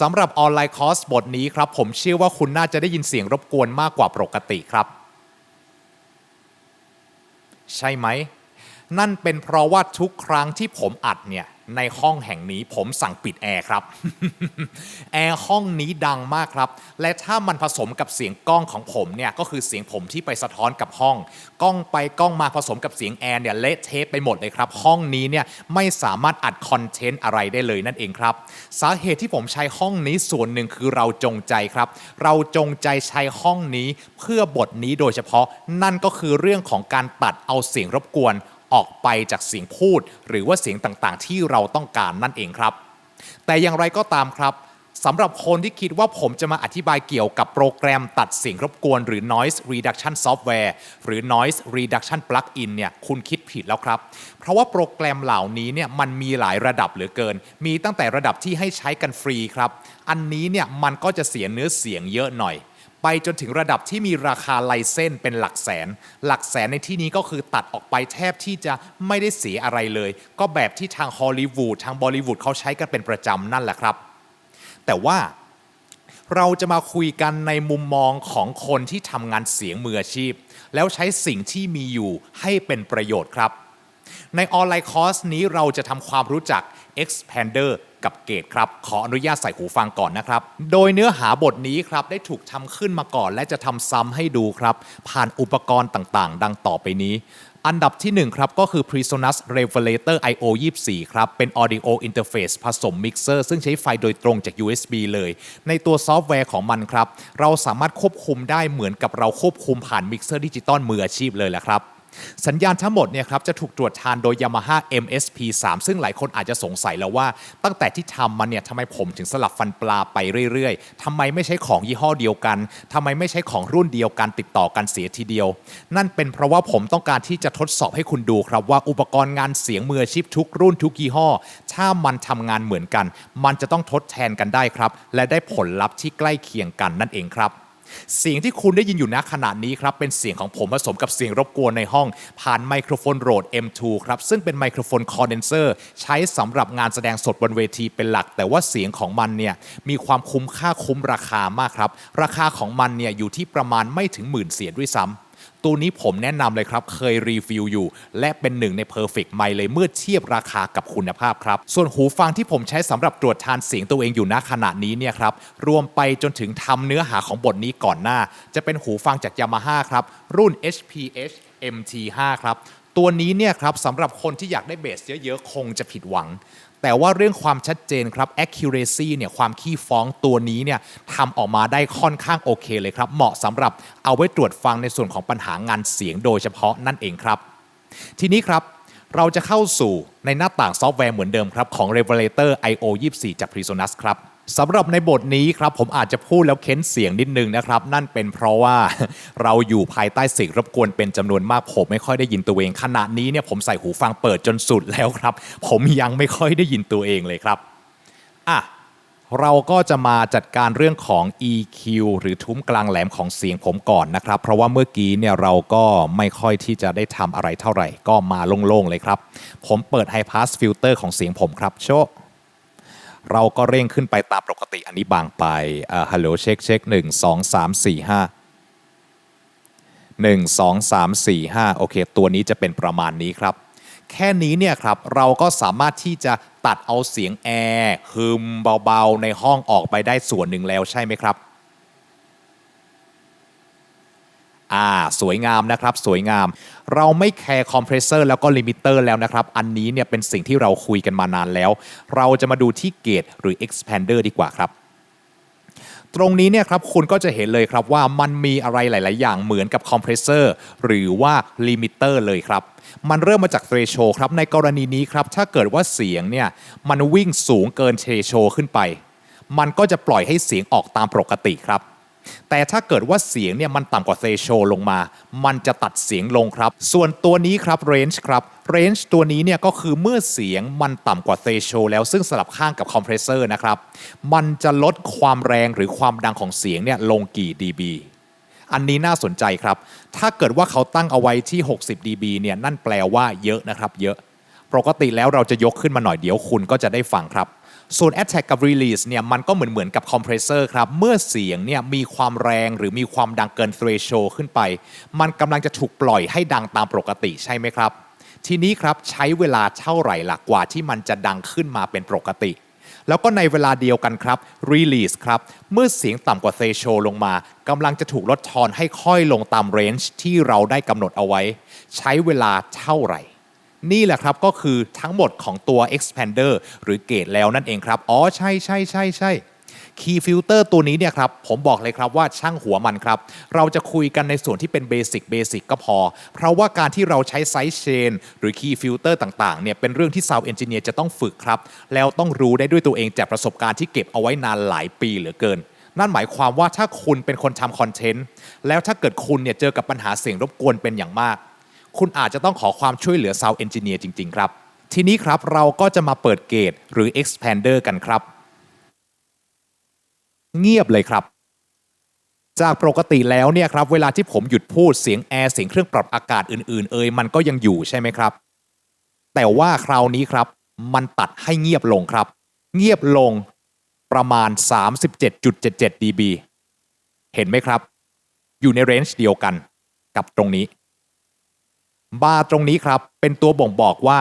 สำหรับออนไลน์คอร์สบทนี้ครับ ผมเชื่อว่าคุณน่าจะได้ยินเสียงรบกวนมากกว่าปกติครับ ใช่ไหม นั่นเป็นเพราะว่าทุกครั้งที่ผมอัดเนี่ย ในห้องแห่งนี้ผมสั่งปิดแอร์ครับ แอร์ห้องนี้ดังมากครับ และถ้ามันผสมกับเสียงกล้องของผมเนี่ยก็คือเสียงผมที่ไปสะท้อนกับห้อง กล้องไปกล้องมาผสมกับเสียงแอร์เนี่ยเละเทะไปหมดเลยครับ ห้องนี้เนี่ยไม่สามารถอัดคอนเทนต์อะไรได้เลยนั่นเองครับ สาเหตุที่ผมใช้ห้องนี้ส่วนหนึ่งคือเราจงใจครับ เราจงใจใช้ห้องนี้เพื่อบทนี้โดยเฉพาะ นั่นก็คือเรื่องของการตัดเอาเสียงรบกวน ออกไปจากเสียงพูด หรือว่าเสียงต่างๆ ที่เราต้องการนั่นเองครับ แต่อย่างไรก็ตามครับสำหรับคนที่คิดว่าผมจะมาอธิบายเกี่ยวกับโปรแกรมตัดเสียงรบกวน หรือ noise reduction software หรือ noise reduction plugin เนี่ยคุณคิดผิดแล้วครับ เพราะว่าโปรแกรมเหล่านี้เนี่ยมันมีหลายระดับเหลือเกิน มีตั้งแต่ระดับที่ให้ใช้กันฟรีครับ อันนี้เนี่ยมันก็จะเสียเนื้อเสียงเยอะหน่อย ไปจนถึงระดับที่มีราคาไลเส้นเป็นหลักแสน หลักแสนในที่นี้ก็คือตัดออกไปแทบที่จะไม่ได้เสียอะไรเลย ก็แบบที่ทางฮอลลีวูดทางบอลิวูดเขาใช้กันเป็นประจำนั่นแหละครับ แต่ว่าเราจะมาคุยกันในมุมมองของคนที่ทำงานเสียงมืออาชีพ แล้วใช้สิ่งที่มีอยู่ให้เป็นประโยชน์ครับ ในออนไลน์คอร์สนี้เราจะทำความรู้จัก expander กับเกตครับ ขออนุญาตใส่หูฟังก่อนนะครับ โดยเนื้อหาบทนี้ครับได้ถูกทำขึ้นมาก่อน และจะทำซ้ำให้ดูครับ ผ่านอุปกรณ์ต่างๆ ดังต่อไปนี้ อันดับที่ 1 ครับ ก็คือ Presonus Revelator IO 24 ครับ เป็น Audio Interface ผสม Mixer ซึ่งใช้ไฟโดยตรงจาก USB เลย ในตัวซอฟต์แวร์ของมันครับ เราสามารถควบคุมได้เหมือนกับเราควบคุมผ่าน Mixer ดิจิตอลมืออาชีพเลยแหละครับ สัญญาณทั้งหมดเนี่ยครับจะถูกตรวจทานโดย Yamaha MSP 3 ซึ่งหลายคนอาจจะสงสัยแล้วว่า ตั้งแต่ที่ทำมันเนี่ยทำไมผมถึงสลับฟันปลาไปเรื่อยๆทำไมไม่ใช้ของยี่ห้อเดียวกันทำไมไม่ใช้ของรุ่นเดียวกันติดต่อกันเสียทีเดียว นั่นเป็นเพราะว่าผมต้องการที่จะทดสอบให้คุณดูครับว่าอุปกรณ์งานเสียงมืออาชีพทุกรุ่นทุกยี่ห้อ ถ้ามันทำงานเหมือนกัน มันจะต้องทดแทนกันได้ครับ และได้ผลลัพธ์ที่ใกล้เคียงกันนั่นเองครับ เสียงที่คุณได้ยินอยู่ณขณะนี้ครับเป็นเสียงของผมผสมกับเสียงรบกวนในห้อง ผ่านไมโครโฟนโรด M2 ครับซึ่งเป็นไมโครโฟนคอนเดนเซอร์ใช้สำหรับงานแสดงสดบนเวทีเป็นหลัก แต่ว่าเสียงของมันเนี่ยมีความคุ้มค่าคุ้มราคามากครับ ราคาของมันเนี่ยอยู่ที่ประมาณไม่ถึงหมื่นเสียด้วยซ้ำ ตัวนี้ผมแนะนำเลยครับ เคยรีวิวอยู่ และเป็นหนึ่งใน Perfect ไมค์เลยเมื่อเทียบราคากับคุณภาพครับ ส่วนหูฟังที่ผมใช้สำหรับตรวจทานเสียงตัวเองอยู่ณขณะนี้เนี่ยครับ รวมไปจนถึงทำเนื้อหาของบทนี้ก่อนหน้า จะเป็นหูฟังจาก Yamaha ครับ รุ่น HPH MT5 ครับตัวนี้เนี่ยครับสำหรับคนที่อยากได้เบสเยอะๆ คงจะผิดหวัง แต่ว่าเรื่องความชัดเจนครับ accuracy เนี่ยความขี้ฟ้องตัวนี้เนี่ยทำออกมาได้ค่อนข้างโอเคเลยครับ เหมาะสำหรับเอาไว้ตรวจฟังในส่วนของปัญหางานเสียงโดยเฉพาะนั่นเองครับ ทีนี้ครับเราจะเข้าสู่ในหน้าต่างซอฟต์แวร์เหมือนเดิมครับของ Revelator IO 24 จาก Presonus ครับ สำหรับในบทนี้ครับผมอาจจะพูดแล้วเค้นเสียงนิดนึงนะครับ นั่นเป็นเพราะว่าเราอยู่ภายใต้เสียงรบกวนเป็นจำนวนมากผมไม่ค่อยได้ยินตัวเองขณะนี้เนี่ยผมใส่หูฟังเปิดจนสุดแล้วครับ ผมยังไม่ค่อยได้ยินตัวเองเลยครับอะเราก็จะมาจัดการเรื่องของ EQ หรือทุ้มกลางแหลมของเสียงผมก่อนนะครับ เพราะว่าเมื่อกี้เนี่ยเราก็ไม่ค่อยที่จะได้ทำอะไรเท่าไหร่ ก็มาโล่งๆเลยครับ ผมเปิด High Pass Filter ของเสียงผมครับโชะ เราก็เร่งขึ้นไปตามปกติอันนี้บางไปอ่าฮัลโหลเช็คเช็คหนึ่งสองสามสี่ห้าหนึ่งสองสามสี่ห้าโอเค ตัวนี้จะเป็นประมาณนี้ครับ แค่นี้เนี่ยครับ เราก็สามารถที่จะตัดเอาเสียงแอร์ฮึมเบาๆ ในห้องออกไปได้ส่วนหนึ่งแล้วใช่ไหมครับ อ่าสวยงามนะครับสวยงาม เราไม่แคร์คอมเพรสเซอร์แล้วก็ลิมิเตอร์แล้วนะครับ อันนี้เนี่ยเป็นสิ่งที่เราคุยกันมานานแล้ว เราจะมาดูที่เกตหรือ expander ดีกว่าครับตรงนี้เนี่ยครับคุณก็จะเห็นเลยครับว่ามันมีอะไรหลาย ๆ อย่างเหมือนกับคอมเพรสเซอร์หรือว่าลิมิเตอร์เลยครับ มันเริ่มมาจากเทรโชครับ ในกรณีนี้ครับ ถ้าเกิดว่าเสียงเนี่ยมันวิ่งสูงเกินเทรโชขึ้นไป มันก็จะปล่อยให้เสียงออกตามปกติครับ แต่ถ้าเกิดว่าเสียงเนี่ยมันต่ำกว่าเทโชลงมา มันจะตัดเสียงลงครับ ส่วนตัวนี้ครับ range ครับ range ตัวนี้เนี่ยก็คือเมื่อเสียงมันต่ำกว่าเทโชแล้วซึ่งสลับข้างกับคอมเพรสเซอร์นะครับ มันจะลดความแรงหรือความดังของเสียงเนี่ยลงกี่ dB อันนี้น่าสนใจครับ ถ้าเกิดว่าเขาตั้งเอาไว้ที่ 60 dB เนี่ยนั่นแปลว่าเยอะนะครับ เยอะ ปกติแล้วเราจะยกขึ้นมาหน่อยเดี๋ยวคุณก็จะได้ฟังครับ ส่วน attack กับ release เนี่ยมันก็เหมือนเหมือนกับ compressor ครับ เมื่อเสียงเนี่ยมีความแรงหรือมีความดังเกิน threshold ขึ้นไป มันกำลังจะถูกปล่อยให้ดังตามปกติใช่ไหมครับ ทีนี้ครับใช้เวลาเท่าไหร่ล่ะกว่าที่มันจะดังขึ้นมาเป็นปกติ แล้วก็ในเวลาเดียวกันครับ release ครับ เมื่อเสียงต่ำกว่า threshold ลงมากำลังจะถูกลดทอนให้ค่อยลงตาม range ที่เราได้กำหนดเอาไว้ ใช้เวลาเท่าไหร่ นี่แหละครับก็คือทั้งหมดของตัว expander หรือเกตแล้วนั่นเองครับ อ๋อ ใช่ใช่ใช่ใช่ Key Filter ตัวนี้เนี่ยครับผมบอกเลยครับว่าช่างหัวมันครับ เราจะคุยกันในส่วนที่เป็นเบสิกเบสิกก็พอ เพราะว่าการที่เราใช้ไซส์เชนหรือ Key Filter ต่างๆเนี่ยเป็นเรื่องที่ Sound Engineer จะต้องฝึกครับ แล้วต้องรู้ได้ด้วยตัวเองจากประสบการณ์ที่เก็บเอาไว้นานหลายปีเหลือเกิน นั่นหมายความว่าถ้าคุณเป็นคนทำคอนเทนต์แล้วถ้าเกิดคุณเนี่ยเจอกับปัญหาเสียงรบกวนเป็นอย่างมาก คุณอาจจะต้องขอความช่วยเหลือ Sound Engineer จริง ๆ ครับ ทีนี้ครับเราก็จะมาเปิดเกตหรือ expander กันครับ เงียบเลยครับ จากปกติแล้วเนี่ยครับเวลาที่ผมหยุดพูดเสียงแอร์เสียงเครื่องปรับอากาศอื่น ๆ เอ่ยมันก็ยังอยู่ใช่ไหมครับ แต่ว่าคราวนี้ครับ มันตัดให้เงียบลงครับ เงียบลงประมาณ 37.77 dB เห็นไหมครับ อยู่ในเรนจ์เดียวกันกับตรงนี้ บาร์ตรงนี้ครับ เป็นตัวบ่งบอกว่า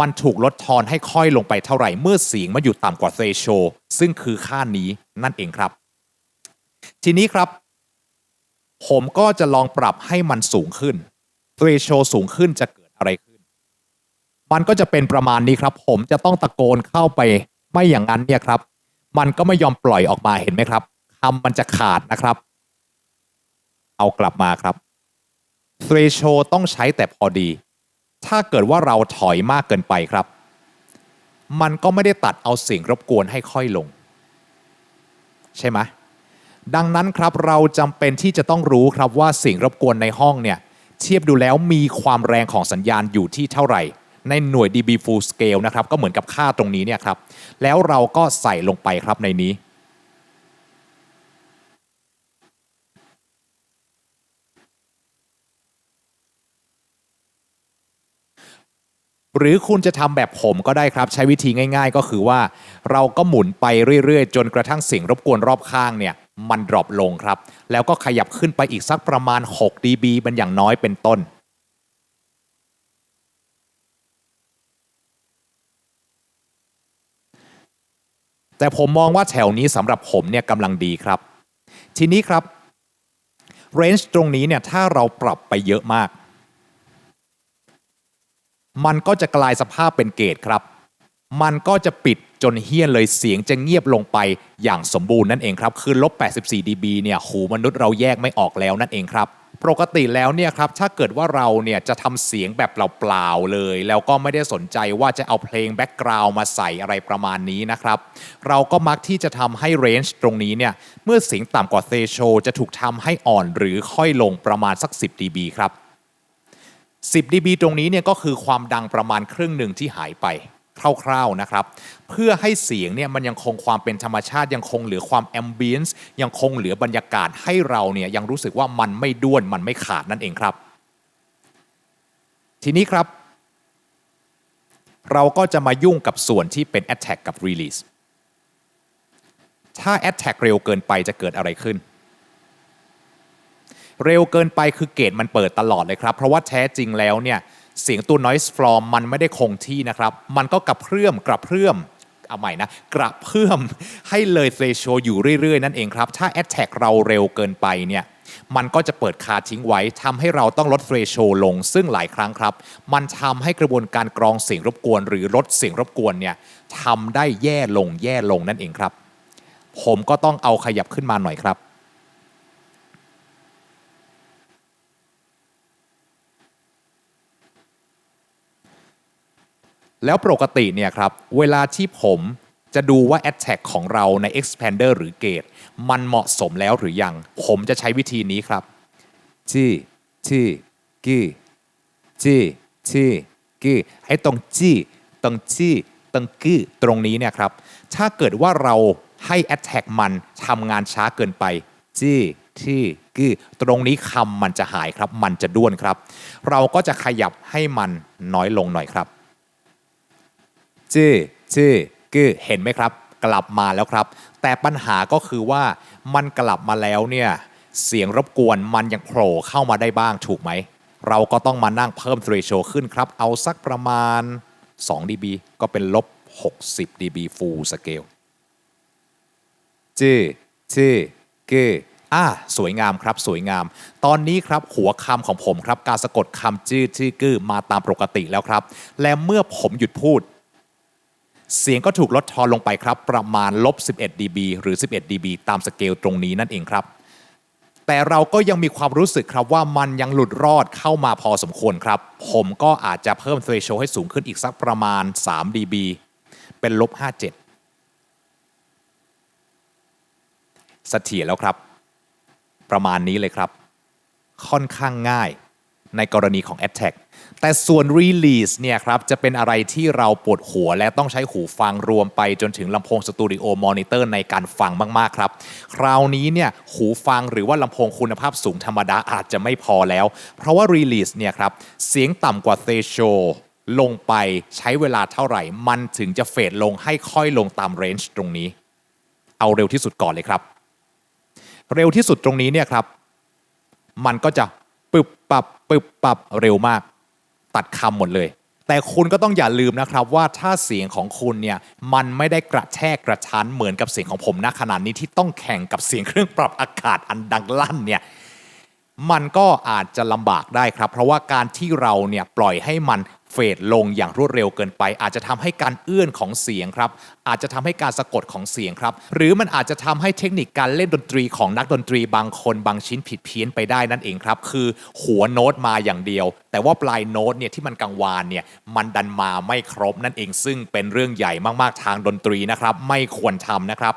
มันถูกลดทอนให้ค่อยลงไปเท่าไหร่ เมื่อเสียงมันอยู่ต่ำกว่าเซโชซึ่งคือค่านี้นั่นเองครับ ทีนี้ครับ ผมก็จะลองปรับให้มันสูงขึ้นเทรโชสูงขึ้นจะเกิดอะไรขึ้น มันก็จะเป็นประมาณนี้ครับ ผมจะต้องตะโกนเข้าไปไม่อย่างนั้นเนี่ยครับ มันก็ไม่ยอมปล่อยออกมาเห็นไหมครับคำมันจะขาดนะครับ เอากลับมาครับ threshold ต้องใช้แต่พอดี ถ้าเกิดว่าเราถอยมากเกินไปครับ มันก็ไม่ได้ตัดเอาเสียงรบกวนให้ค่อยลง ใช่ไหมดังนั้นครับเราจำเป็นที่จะต้องรู้ครับว่าเสียงรบกวนในห้องเนี่ย เทียบดูแล้วมีความแรงของสัญญาณอยู่ที่เท่าไหร่ ในหน่วย dB full scale นะครับ ก็เหมือนกับค่าตรงนี้เนี่ยครับ แล้วเราก็ใส่ลงไปครับในนี้ หรือคุณจะทำแบบผมก็ได้ครับ ใช้วิธีง่าย ๆ ก็คือว่า เราก็หมุนไปเรื่อยๆ จนกระทั่งเสียงรบกวนรอบข้างเนี่ยมันดรอปลงครับ แล้วก็ขยับขึ้นไปอีกสักประมาณ 6 dB เป็นอย่างน้อยเป็นต้น แต่ผมมองว่าแถวนี้สำหรับผมเนี่ยกำลังดีครับ ทีนี้ครับเรนจ์ตรงนี้เนี่ยถ้าเราปรับไปเยอะมาก มันก็จะกลายสภาพเป็นเกตครับ มันก็จะปิดจนเฮี้ยนเลยเสียงจะเงียบลงไปอย่างสมบูรณ์นั่นเองครับคือลบ 84 dB เนี่ยหูมนุษย์เราแยกไม่ออกแล้วนั่นเองครับปกติแล้วเนี่ยครับถ้าเกิดว่าเราเนี่ยจะทำเสียงแบบเปล่าๆเลย แล้วก็ไม่ได้สนใจว่าจะเอาเพลงแบ็กกราวด์มาใส่อะไรประมาณนี้นะครับ เราก็มักที่จะทำให้เรนจ์ตรงนี้เนี่ยเมื่อเสียงต่ำกว่าเซโชจะถูกทำให้อ่อนหรือค่อยลงประมาณสัก 10 dB ครับ 10 dB ตรงนี้เนี่ยก็คือความดังประมาณครึ่งหนึ่งที่หายไปคร่าวๆนะครับ เพื่อให้เสียงเนี่ยมันยังคงความเป็นธรรมชาติ ยังคงเหลือความแอมเบียนซ์ยังคงเหลือบรรยากาศให้เราเนี่ยยังรู้สึกว่ามันไม่ด้วนมันไม่ขาดนั่นเองครับ ทีนี้ครับ เราก็จะมายุ่งกับส่วนที่เป็น attack กับ release ถ้า attack เร็วเกินไปจะเกิดอะไรขึ้น เร็วเกินไปคือเกตมันเปิดตลอดเลยครับ เพราะว่าแท้จริงแล้วเนี่ยเสียงตัว noise floor มันไม่ได้คงที่นะครับ มันก็กระเพื่อมกระเพื่อมเอาใหม่นะ กระเพื่อมให้เลย threshold อยู่เรื่อย ๆ นั่นเองครับ ถ้า attack เราเร็วเกินไปเนี่ยมันก็จะเปิดคาทิ้งไว้ทำให้เราต้องลด threshold ลง ซึ่งหลายครั้งครับ มันทำให้กระบวนการกรองเสียงรบกวน หรือลดเสียงรบกวนเนี่ยทำได้แย่ลงแย่ลงนั่นเองครับ ผมก็ต้องเอาขยับขึ้นมาหน่อยครับ แล้วปกติเนี่ยครับ เวลาที่ผมจะดูว่า Attack ของเราใน Expander หรือ Gate มันเหมาะสมแล้วหรือยัง ผมจะใช้วิธีนี้ครับจีจีกีจีจีกีไอ้ตรงจีตรงจีตรงกีตรงนี้เนี่ยครับ ถ้าเกิดว่าเราให้ Attack มันทำงานช้าเกินไปจีที่กีตรงนี้คำมันจะหายครับ มันจะด้วนครับ เราก็จะขยับให้มันน้อยลงหน่อยครับ จเจคือเห็นไหมครับ กลับมาแล้วครับ แต่ปัญหาก็คือว่ามันกลับมาแล้วเนี่ยเสียงรบกวนมันยังโผล่เข้ามาได้บ้างถูกไหม เราก็ต้องมานั่งเพิ่ม threshold ขึ้นครับ เอาสักประมาณ 2 dB ก็เป็นลบ 60 dB full scale จื้อจื้อกืออ่าสวยงามครับสวยงาม ตอนนี้ครับหัวคำของผมครับการสะกดคำจื้อจื้อกือมาตามปกติแล้วครับ และเมื่อผมหยุดพูด เสียงก็ถูกลดทอนลงไปครับ ประมาณลบ 11 dB หรือ 11 dB ตามสเกลตรงนี้นั่นเองครับ แต่เราก็ยังมีความรู้สึกครับว่ามันยังหลุดรอดเข้ามาพอสมควรครับ ผมก็อาจจะเพิ่ม threshold ให้สูงขึ้นอีกสักประมาณ 3 dB เป็นลบ 57 เสถียรแล้วครับ ประมาณนี้เลยครับ ค่อนข้างง่าย ในกรณีของ Attack แต่ส่วน Release เนี่ยครับจะเป็นอะไรที่เราปวดหัว และต้องใช้หูฟังรวมไปจนถึงลำโพงสตูดิโอมอนิเตอร์ในการฟังมาก ๆ ครับ คราวนี้เนี่ยหูฟังหรือว่าลำโพงคุณภาพสูงธรรมดาอาจจะไม่พอแล้ว เพราะว่า Release เนี่ยครับเสียงต่ำกว่า t h r e s h o l ลงไปใช้เวลาเท่าไหร่ มันถึงจะเฟดลงให้ค่อยลงตามเรนจ์ตรงนี้ เอาเร็วที่สุดก่อนเลยครับ เร็วที่สุดตรงนี้เนี่ยครับ มันก็จะ ปึบปับปึบปับเร็วมาก ตัดคำหมดเลย แต่คุณก็ต้องอย่าลืมนะครับว่าถ้าเสียงของคุณเนี่ยมันไม่ได้กระแทกกระชั้นเหมือนกับเสียงของผมณขนาดนี้ที่ต้องแข่งกับเสียงเครื่องปรับอากาศอันดังลั่นเนี่ย มันก็อาจจะลำบากได้ครับ เพราะว่าการที่เราเนี่ยปล่อยให้มันเฟดลงอย่างรวดเร็วเกินไป อาจจะทำให้การเอื้อนของเสียงครับ อาจจะทำให้การสะกดของเสียงครับ หรือมันอาจจะทำให้เทคนิคการเล่นดนตรีของนักดนตรีบางคนบางชิ้นผิดเพี้ยนไปได้นั่นเองครับ คือหัวโน้ตมาอย่างเดียว แต่ว่าปลายโน้ตเนี่ยที่มันกังวานเนี่ยมันดันมาไม่ครบนั่นเองซึ่งเป็นเรื่องใหญ่มากๆทางดนตรีนะครับ ไม่ควรทำนะครับ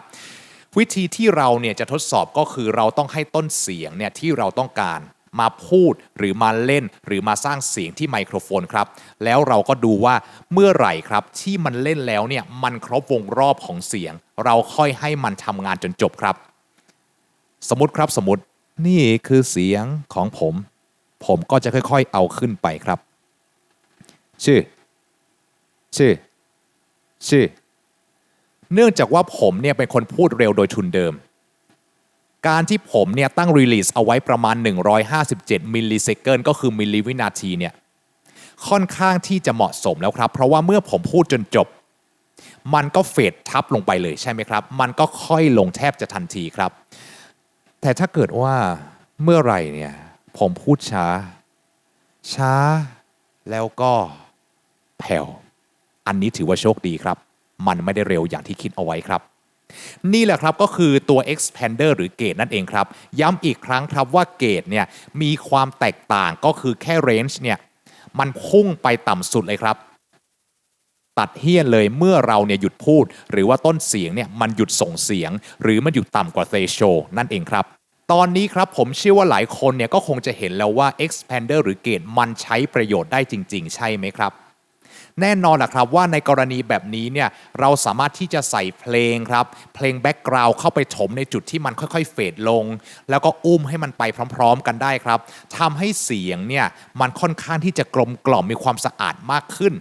วิธีที่เราเนี่ยจะทดสอบก็คือเราต้องให้ต้นเสียงเนี่ยที่เราต้องการมาพูดหรือมาเล่นหรือมาสร้างเสียงที่ไมโครโฟนครับ แล้วเราก็ดูว่าเมื่อไหร่ครับที่มันเล่นแล้วเนี่ยมันครบวงรอบของเสียง เราค่อยให้มันทำงานจนจบครับ สมมติครับสมมตินี่คือเสียงของผม ผมก็จะค่อยๆเอาขึ้นไปครับ ชื่อ ชื่อ ชื่อ เนื่องจากว่าผมเนี่ยเป็นคนพูดเร็วโดยทุนเดิม การที่ผมเนี่ยตั้งรีลิสเอาไว้ประมาณ 157 มิลลิเซคันก็คือมิลลิวินาทีเนี่ยค่อนข้างที่จะเหมาะสมแล้วครับ เพราะว่าเมื่อผมพูดจนจบ มันก็เฟดทับลงไปเลยใช่ไหมครับ มันก็ค่อยลงแทบจะทันทีครับ แต่ถ้าเกิดว่าเมื่อไหร่เนี่ยผมพูดช้า ช้าแล้วก็แผ่ว อันนี้ถือว่าโชคดีครับ มันไม่ได้เร็วอย่างที่คิดเอาไว้ครับ นี่แหละครับก็คือตัว expander หรือเกตนั่นเองครับ ย้ำอีกครั้งครับว่าเกตเนี่ยมีความแตกต่างก็คือแค่ range เนี่ยมันพุ่งไปต่ำสุดเลยครับ ตัดเฮี้ยนเลยเมื่อเราเนี่ยหยุดพูด หรือว่าต้นเสียงเนี่ยมันหยุดส่งเสียง หรือมันหยุดต่ำกว่า threshold นั่นเองครับตอนนี้ครับผมเชื่อว่าหลายคนเนี่ยก็คงจะเห็นแล้วว่า expander หรือเกตมันใช้ประโยชน์ได้จริง ๆ ใช่ไหมครับ แน่นอนแหละครับว่าในกรณีแบบนี้เนี่ยเราสามารถที่จะใส่เพลงครับ เพลงแบ็กกราวด์เข้าไปถมในจุดที่มันค่อยๆ เฟดลง แล้วก็อุ้มให้มันไปพร้อม ๆ กันได้ครับทำให้เสียงเนี่ยมันค่อนข้างที่จะกลมกล่อมมีความสะอาดมากขึ้น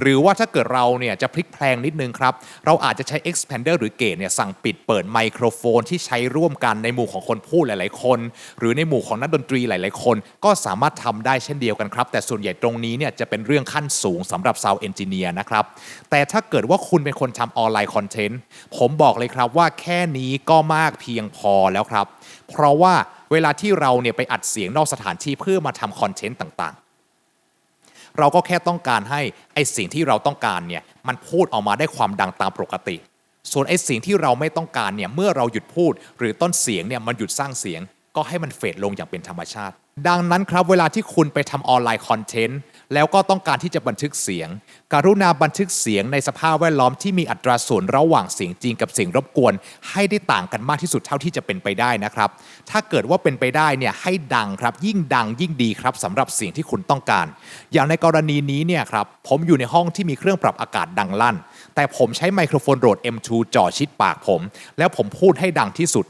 หรือว่าถ้าเกิดเราเนี่ยจะพลิกแพลงนิดนึงครับ เราอาจจะใช้ expander หรือเกตเนี่ยสั่งปิดเปิดไมโครโฟนที่ใช้ร่วมกันในหมู่ของคนพูดหลาย ๆ คน หรือในหมู่ของนักดนตรีหลาย ๆ คน ก็สามารถทำได้เช่นเดียวกันครับ แต่ส่วนใหญ่ตรงนี้เนี่ยจะเป็นเรื่องขั้นสูงสำหรับ sound engineer นะครับ แต่ถ้าเกิดว่าคุณเป็นคนทำออนไลน์คอนเทนต์ผมบอกเลยครับว่าแค่นี้ก็มากเพียงพอแล้วครับ เพราะว่าเวลาที่เราเนี่ยไปอัดเสียงนอกสถานที่เพื่อมาทำคอนเทนต์ต่างๆ เราก็แค่ต้องการให้ไอสิ่งที่เราต้องการเนี่ยมันพูดออกมาได้ความดังตามปกติ ส่วนไอสิ่งที่เราไม่ต้องการเนี่ยเมื่อเราหยุดพูด หรือต้นเสียงเนี่ยมันหยุดสร้างเสียง ก็ให้มันเฟดลงอย่างเป็นธรรมชาติ ดังนั้นครับเวลาที่คุณไปทำออนไลน์คอนเทนต์ แล้วก็ต้องการที่จะบันทึกเสียงการุณาบันทึกเสียงในสภาพแวดล้อมที่มีอัตราส่วนระหว่างเสียงจริงกับเสียงรบกวน ให้ได้ต่างกันมากที่สุดเท่าที่จะเป็นไปได้นะครับ ถ้าเกิดว่าเป็นไปได้เนี่ยให้ดังครับ ยิ่งดังยิ่งดีครับสำหรับเสียงที่คุณต้องการ อย่างในกรณีนี้เนี่ยครับผมอยู่ในห้องที่มีเครื่องปรับอากาศดังลั่น แต่ผมใช้ไมโครโฟนโรด M2 จ่อชิดปากผม แล้วผมพูดให้ดังที่สุด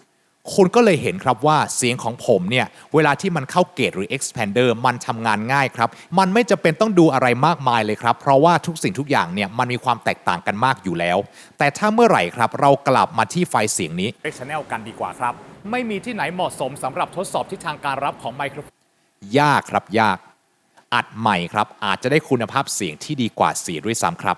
คุณก็เลยเห็นครับว่าเสียงของผมเนี่ยเวลาที่มันเข้าเกตหรือ expander มันทำงานง่ายครับ มันไม่จะเป็นต้องดูอะไรมากมายเลยครับ เพราะว่าทุกสิ่งทุกอย่างเนี่ยมันมีความแตกต่างกันมากอยู่แล้ว แต่ถ้าเมื่อไหร่ครับเรากลับมาที่ไฟล์เสียงนี้ Channel กันดีกว่าครับ ไม่มีที่ไหนเหมาะสมสำหรับทดสอบทิศทางการรับของไมโครยากครับยาก อัดใหม่ครับ อาจจะได้คุณภาพเสียงที่ดีกว่าเสียด้วยซ้ำครับ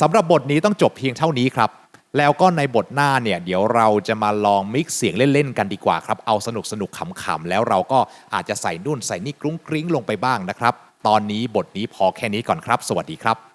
สำหรับบทนี้ต้องจบเพียงเท่านี้ครับ แล้วก็ในบทหน้าเนี่ยเดี๋ยวเราจะมาลองมิกซ์เสียงเล่น ๆ กันดีกว่าครับ เอาสนุกสนุกขำๆ แล้วเราก็อาจจะใส่นู่นใส่นี่กรุ้งกริ้งลงไปบ้างนะครับ ตอนนี้บทนี้พอแค่นี้ก่อนครับ สวัสดีครับ